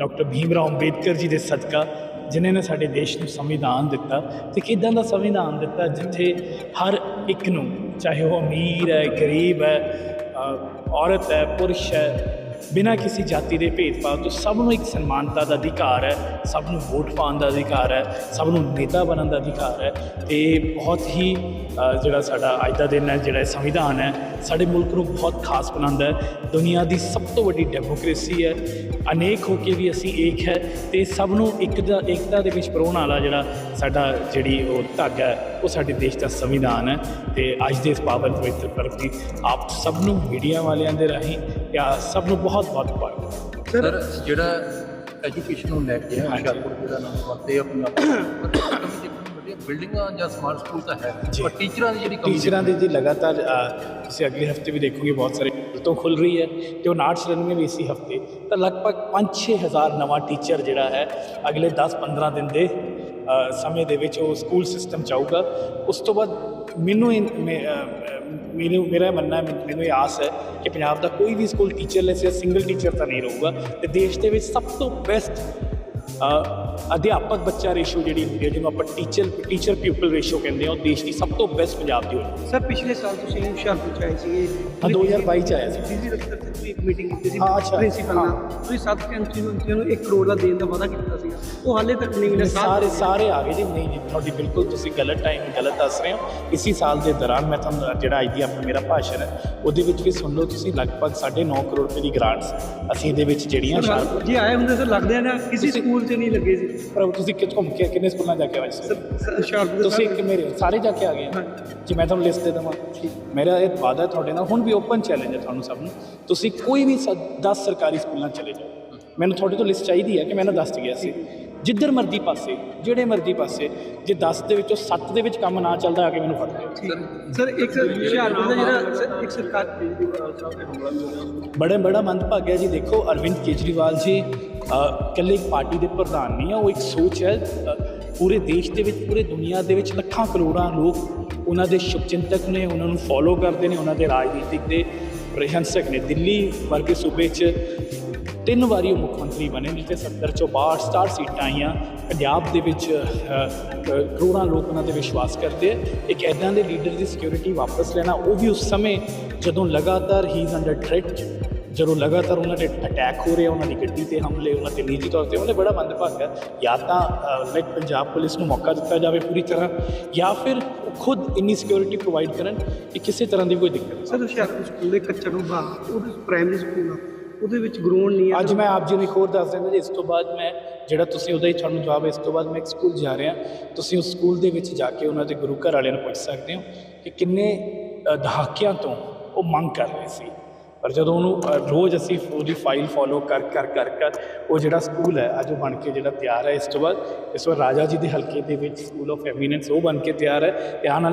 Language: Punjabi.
ਡਾਕਟਰ ਭੀਮ ਰਾਓ ਅੰਬੇਦਕਰ ਜੀ ਦੇ ਸਦਕਾ, ਜਿਨ੍ਹਾਂ ਨੇ ਸਾਡੇ ਦੇਸ਼ ਨੂੰ ਸੰਵਿਧਾਨ ਦਿੱਤਾ ਤੇ ਕਿਦਾਂ ਦਾ ਸੰਵਿਧਾਨ ਦਿੱਤਾ, ਜਿੱਥੇ ਹਰ ਇੱਕ ਨੂੰ, ਚਾਹੇ ਉਹ ਅਮੀਰ ਹੈ, ਗਰੀਬ ਹੈ ਔਰਤ ਹੈ, ਪੁਰਸ਼ ਹੈ ਬਿਨਾਂ ਕਿਸੇ ਜਾਤੀ ਦੇ ਭੇਦਭਾਵ ਤੋਂ ਸਭ ਨੂੰ ਇੱਕ ਸਨਮਾਨਤਾ ਦਾ ਅਧਿਕਾਰ ਹੈ, ਸਭ ਨੂੰ ਵੋਟ ਪਾਉਣ ਦਾ ਅਧਿਕਾਰ ਹੈ, ਸਭ ਨੂੰ ਨੇਤਾ ਬਣਨ ਦਾ ਅਧਿਕਾਰ ਹੈ। ਤੇ ਬਹੁਤ ਹੀ ਜਿਹੜਾ ਸਾਡਾ ਅੱਜ ਦਾ ਦਿਨ ਹੈ, ਜਿਹੜਾ ਸੰਵਿਧਾਨ ਹੈ, ਸਾਡੇ ਮੁਲਕ ਨੂੰ ਬਹੁਤ ਖਾਸ ਬਣਾਉਂਦਾ ਹੈ। ਦੁਨੀਆ ਦੀ ਸਭ ਤੋਂ ਵੱਡੀ ਡੈਮੋਕ੍ਰੇਸੀ ਹੈ। ਅਨੇਕ ਹੋ ਕੇ ਵੀ ਅਸੀਂ ਏਕ ਹੈ ਤੇ ਸਭ ਨੂੰ ਇੱਕ ਦਾ ਏਕਤਾ ਦੇ ਵਿੱਚ ਪਰੋਣ ਵਾਲਾ ਜਿਹੜਾ ਸਾਡਾ ਜਿਹੜੀ ਉਹ ਧਾਗਾ ਹੈ, ਉਹ ਸਾਡੇ ਦੇਸ਼ ਦਾ ਸੰਵਿਧਾਨ ਹੈ। ਤੇ ਅੱਜ ਦੇ ਇਸ ਪਾਵਨ ਪਵਿੱਤਰ ਪਰਵ ਦੀ ਆਪ ਸਭ ਨੂੰ ਮੀਡੀਆ ਵਾਲਿਆਂ ਦੇ ਰਾਹੀਂ ਜਾਂ ਸਭ ਨੂੰ ਬਹੁਤ ਬਹੁਤ ਮੁਬਾਰਕ ਸਰ ਜਿਹੜਾ ਐਜੂਕੇਸ਼ਨ ਨੂੰ ਲੈ ਕੇ। ਹੁਸ਼ਿਆਰਪੁਰ ਜਿਹੜਾ ਨਾਮ ਵਰਤੇ ਆਪਣੇ ਬਿਲਡਿੰਗਾਂ ਜਾਂ ਸਮਾਰਟ ਸਕੂਲ ਤਾਂ ਹੈ। ਪਰ ਟੀਚਰਾਂ ਦੀ ਜਿਹੜੀ ਕਮੀ ਟੀਚਰਾਂ ਦੀ ਜੀ ਲਗਾਤਾਰ ਅ, ਤੁਸੀਂ ਅਗਲੇ ਹਫ਼ਤੇ ਵੀ ਦੇਖੋਗੇ ਬਹੁਤ ਸਾਰੇ ਤੋਂ ਖੁੱਲ ਰਹੀ ਹੈ ਤੇ ਉਹ 994 ਵੀ ਇਸੀ ਹਫ਼ਤੇ ਤਾਂ ਲਗਭਗ 5-6000 ਨਵਾਂ ਟੀਚਰ ਜਿਹੜਾ ਹੈ ਅਗਲੇ 10-15 ਦਿਨ ਦੇ ਸਮੇਂ ਦੇ ਵਿੱਚ ਉਹ ਸਕੂਲ ਸਿਸਟਮ ਚਾਹੂਗਾ ਉਸ ਤੋਂ ਬਾਅਦ ਮੈਨੂੰ ਇਹ- ਮੈਂ, ਮੈਨੂੰ ਮੇਰਾ ਮੰਨਣਾ ਮੈਨੂੰ- ਮੈਨੂੰ ਇਹ ਆਸ ਹੈ ਕਿ ਪੰਜਾਬ ਦਾ ਕੋਈ ਵੀ ਸਕੂਲ ਟੀਚਰਲੈਸ ਜਾਂ ਸਿੰਗਲ ਟੀਚਰ ਤਾਂ ਨਹੀਂ ਰਹੂਗਾ। ਤੇ ਦੇਸ਼ ਦੇ ਵਿੱਚ ਸਭ ਤੋਂ ਬੈਸਟ ਅਧਿਆਪਕ ਬੱਚਾ ਰੇਸ਼ੋ ਜਿਹੜੀ ਹੁੰਦੀ ਹੈ ਜਿਹਨੂੰ ਆਪਾਂ ਟੀਚਰ ਟੀਚਰ ਪਿਊਪਲ ਰੇਸ਼ੋ ਕਹਿੰਦੇ ਆ ਉਹ ਦੇਸ਼ ਦੀ ਸਭ ਤੋਂ ਬੈਸਟ ਪੰਜਾਬ ਦੀ ਹੋਣੀ। ਸਰ ਪਿਛਲੇ ਸਾਲ ਤੁਸੀਂ ਹੁਸ਼ਿਆਰਪੁਰ ਚ ਆਏ ਸੀਗੇ। ਹਾਂ, 2022 ਚ ਆਇਆ ਸੀ। ਬਿਜ਼ੀ ਦਫ਼ਤਰ ਤੇ ਤੁਸੀਂ ਇੱਕ ਮੀਟਿੰਗ ਕੀਤੀ ਸੀ। ਪ੍ਰਿੰਸੀਪਲ ਨਾਲ। ਤੁਸੀਂ ਸੱਤ ਕੈਂਚੀ ਨੂੰ ਨੂੰ 1 ਕਰੋੜ ਦਾ ਦੇਣ ਦਾ ਵਾਅਦਾ ਕੀਤਾ ਸੀ ਉਹ ਹਾਲੇ ਤੱਕ ਨਹੀਂ ਮਿਲਿਆ। ਸਾਰੇ ਸਾਰੇ ਆ ਗਏ ਜੀ। ਨਹੀਂ ਜੀ ਤੁਹਾਡੀ ਬਿਲਕੁਲ ਤੁਸੀਂ ਗਲਤ ਟਾਈਮ ਗਲਤ ਦੱਸ ਰਹੇ ਹੋ। ਇਸੀ ਸਾਲ ਦੇ ਦੌਰਾਨ ਮੈਂ ਤੁਹਾਨੂੰ ਜਿਹੜਾ ਅੱਜ ਦੀ ਆਪਣਾ ਮੇਰਾ ਭਾਸ਼ਣ ਹੈ ਉਹਦੇ ਵਿੱਚ ਵੀ ਸੁਣ ਲਓ ਤੁਸੀਂ ਲਗਭਗ 9.5 ਕਰੋੜ ਰੁਪਏ ਦੀ ਗ੍ਰਾਂਟਸ ਅਸੀਂ ਇਹਦੇ ਵਿੱਚ ਜਿਹੜੀਆਂ ਜੀ ਆਏ ਹੁੰਦੇ ਸਰ ਲੱਗਦੇ ਨਾ ਕਿਸੇ ਸਕੂਲ 'ਚ ਨਹੀਂ ਲੱਗੇ ਸੀ। ਪਰ ਤੁਸੀਂ ਕਿੱਥੇ ਘੁੰਮ ਕੇ ਕਿੰਨੇ ਸਕੂਲਾਂ ਜਾ ਕੇ ਆਏ ਸੀ? ਸਰ ਹੁਸ਼ਿਆਰਪੁਰ ਤੁਸੀਂ ਇੱਕ ਮੇਰੇ ਸਾਰੇ ਜਾ ਕੇ ਆ ਗਏ? ਹੋ? ਜੀ ਮੈਂ ਤੁਹਾਨੂੰ ਲਿਸਟ ਦੇ ਦੇਵਾਂ। ਮੇਰਾ ਇਹ ਵਾਅਦਾ ਤੁਹਾਡੇ ਨਾਲ ਹੁਣ ਵੀ ਓਪਨ ਚੈਲੰਜ ਹੈ ਤੁਹਾਨੂੰ ਸਭ ਨੂੰ। ਤੁਸੀਂ ਕੋਈ ਵੀ 10 ਸਰਕਾਰੀ ਸਕੂਲਾਂ ਚਲੇ ਜਾਓ। ਮੈਨੂੰ ਤੁਹਾਡੇ ਤੋਂ ਲਿਸਟ ਚਾਹੀਦੀ ਹੈ ਕਿ ਮੈਂ ਨਾ ਦੱਸ ਗਿਆ ਸੀ। ਜਿੱਧਰ ਮਰਜ਼ੀ ਪਾਸੇ ਜਿਹੜੇ ਮਰਜ਼ੀ ਪਾਸੇ ਜੇ 10 ਦੇ ਵਿੱਚੋਂ 7 ਦੇ ਵਿੱਚ ਕੰਮ ਨਾ ਚੱਲਦਾ ਆ ਕੇ ਮੈਨੂੰ ਫੜ ਲਿਓ। ਸਰ ਇੱਕ ਹੁਸ਼ਿਆਰਪੁਰ ਦਾ ਜਿਹੜਾ ਇੱਕ ਸਰਕਾਰ ਬੜੇ ਬੜਾ ਮੰਦਭਾਗਿਆ ਜੀ। ਦੇਖੋ ਅਰਵਿੰਦ ਕੇਜਰੀਵਾਲ ਜੀ ਇਕੱਲੇ ਇੱਕ ਪਾਰਟੀ ਦੇ ਪ੍ਰਧਾਨ ਨਹੀਂ ਆ, ਉਹ ਇੱਕ ਸੋਚ ਹੈ ਪੂਰੇ ਦੇਸ਼ ਦੇ ਵਿੱਚ, ਪੂਰੇ ਦੁਨੀਆ ਦੇ ਵਿੱਚ ਲੱਖਾਂ ਕਰੋੜਾਂ ਲੋਕ ਉਹਨਾਂ ਦੇ ਸ਼ੁਭਚਿੰਤਕ ਨੇ, ਉਹਨਾਂ ਨੂੰ ਫੋਲੋ ਕਰਦੇ ਨੇ, ਉਹਨਾਂ ਦੇ ਰਾਜਨੀਤਿਕ ਦੇ ਪ੍ਰਸ਼ੰਸਕ ਨੇ। ਦਿੱਲੀ ਵਰਗੇ ਸੂਬੇ 'ਚ ਤਿੰਨ ਵਾਰੀ ਉਹ ਮੁੱਖ ਮੰਤਰੀ ਬਣੇ, ਜਿੱਥੇ 70 ਚੋਂ 62 ਸਟਾਰ ਸੀਟਾਂ ਆਈਆਂ। ਪੰਜਾਬ ਦੇ ਵਿੱਚ ਕਰੋੜਾਂ ਲੋਕ ਉਹਨਾਂ ਤੇ ਵਿਸ਼ਵਾਸ ਕਰਦੇ ਆ। ਇੱਕ ਐਦਾਂ ਦੇ ਲੀਡਰ ਦੀ ਸਿਕਿਉਰਿਟੀ ਵਾਪਸ ਲੈਣਾ, ਉਹ ਵੀ ਉਸ ਸਮੇਂ ਜਦੋਂ ਲਗਾਤਾਰ ਹੀ ਇਜ਼ ਅੰਡਰ ਥ੍ਰੈਟ ਜਦੋਂ ਲਗਾਤਾਰ ਉਹਨਾਂ ਤੇ ਅਟੈਕ ਹੋ ਰਿਹਾ ਉਹਨਾਂ ਦੀ ਗੱਡੀ ਤੇ ਹਮਲੇ ਉਹਨਾਂ ਤੇ ਨਿੱਜੀ ਤੌਰ ਤੇ ਉਹਨੇ ਬੜਾ ਮੰਦਭਾਗਾ ਜਾਂ ਤਾਂ ਲਾਈਕ ਪੰਜਾਬ ਪੁਲਿਸ ਨੂੰ ਮੌਕਾ ਦਿੱਤਾ ਜਾਵੇ ਪੂਰੀ ਤਰ੍ਹਾਂ ਜਾਂ ਫਿਰ ਖੁਦ ਇੰਨੀ ਸਿਕਿਉਰਿਟੀ ਪ੍ਰੋਵਾਈਡ ਕਰਨ ਕਿ ਕਿਸੇ ਤਰ੍ਹਾਂ ਦੀ ਕੋਈ ਦਿੱਕਤ ਸਰ ਹੁਸ਼ਿਆਰਪੁਰ ਸਕੂਲ ਦੇ ਕੱਚਾ ਨੂੰ ਬਾਹਰ ਉਹਦੇ ਪ੍ਰਾਇਮਰੀ ਸਕੂਲ ਆ ਉਹਦੇ ਵਿੱਚ ਗਰਾਊਂਡ ਨਹੀਂ ਹੈ ਅੱਜ ਮੈਂ ਆਪ ਜੀ ਨੂੰ ਇੱਕ ਹੋਰ ਦੱਸ ਦਿੰਦਾ ਜੀ ਇਸ ਤੋਂ ਬਾਅਦ ਮੈਂ ਜਿਹੜਾ ਤੁਸੀਂ ਉਹਦਾ ਹੀ ਤੁਹਾਨੂੰ ਜਵਾਬ ਇਸ ਤੋਂ ਬਾਅਦ ਮੈਂ ਇੱਕ ਸਕੂਲ ਜਾ ਰਿਹਾ। ਤੁਸੀਂ ਉਸ ਸਕੂਲ ਦੇ ਵਿੱਚ ਜਾ ਕੇ ਉਹਨਾਂ ਦੇ ਗੁਰੂ ਘਰ ਵਾਲਿਆਂ ਨੂੰ ਪੁੱਛ ਸਕਦੇ ਹੋ ਕਿ ਕਿੰਨੇ ਦਹਾਕਿਆਂ ਤੋਂ ਉਹ ਮੰਗ ਕਰ ਰਹੇ ਸੀ। ਪਰ ਜਦੋਂ ਉਹਨੂੰ ਰੋਜ਼ ਅਸੀਂ ਉਹਦੀ ਫਾਈਲ ਫੋਲੋ ਕਰ ਕਰ ਕਰ ਕਰ, ਉਹ ਜਿਹੜਾ ਸਕੂਲ ਹੈ, ਅੱਜ ਉਹ ਬਣ ਕੇ ਜਿਹੜਾ ਤਿਆਰ ਹੈ ਇਸ ਤੋਂ ਬਾਅਦ, ਇਸ ਵਾਰ ਰਾਜਾ ਜੀ ਦੇ ਹਲਕੇ ਦੇ ਵਿੱਚ ਸਕੂਲ ਆਫ ਐਮੀਨੈਂਸ ਉਹ ਬਣ ਕੇ ਤਿਆਰ ਹੈ, ਤੇ ਆਉਣ ਵਾਲੇ